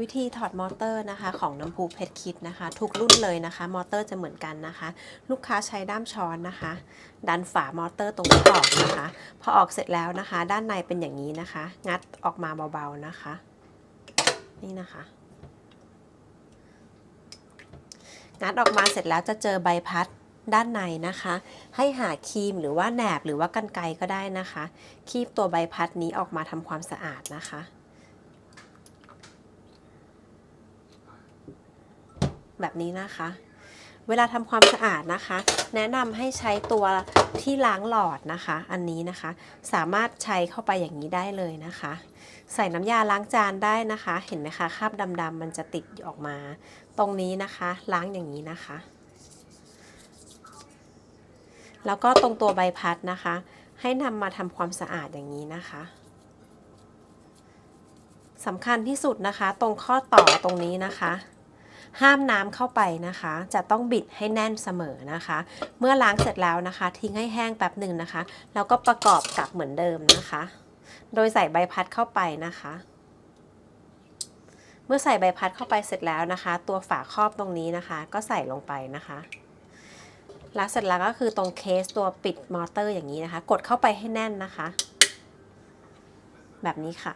วิธีถอดมอเตอร์นะคะของน้ำพุเพชรคิดนะคะ ทุกรุ่นเลยนะคะ มอเตอร์จะเหมือนกันนะคะ ลูกค้าใช้ด้ามช้อนนะคะ ดันฝามอเตอร์ตรงนี้ออกนะคะ พอออกเสร็จแล้วนะคะ ด้านในเป็นอย่างนี้นะคะ งัดออกมาเบาๆนะคะ นี่นะคะ งัดออกมาเสร็จแล้วจะเจอใบพัดด้านในนะคะ ให้หาครีมหรือว่าแหนบหรือว่ากันไกก็ได้นะคะ คีบตัวใบพัดนี้ออกมาทำความสะอาดนะคะ แบบนี้นะคะ เวลาทำความสะอาดนะคะ แนะนำให้ใช้ตัวที่ล้างหลอดนะคะ อันนี้นะคะ สามารถใช้เข้าไปอย่างนี้ได้เลยนะคะ ใส่น้ำยาล้างจานได้นะคะ เห็นไหมคะคราบดำๆมันจะติดออกมา ตรงนี้นะคะ ล้างอย่างนี้นะคะ แล้วก็ตรงตัวใบพัดนะคะ ให้นำมาทำความสะอาดอย่างนี้นะคะสำคัญที่สุดนะคะ ตรงข้อต่อตรงนี้นะคะ ห้ามน้ำเข้าไปนะคะ จะต้องบิดให้แน่นเสมอนะคะ เมื่อล้างเสร็จแล้วนะคะ ทิ้งให้แห้งแป๊บหนึ่งนะคะ แล้วก็ประกอบกลับเหมือนเดิมนะคะ โดยใส่ใบพัดเข้าไปนะคะ เมื่อใส่ใบพัดเข้าไปเสร็จแล้วนะคะ ตัวฝาครอบตรงนี้นะคะ ก็ใส่ลงไปนะคะแล้วเสร็จแล้วก็คือตรงเคสตัวปิดมอเตอร์อย่างนี้นะคะ กดเข้าไปให้แน่นนะคะ แบบนี้ค่ะ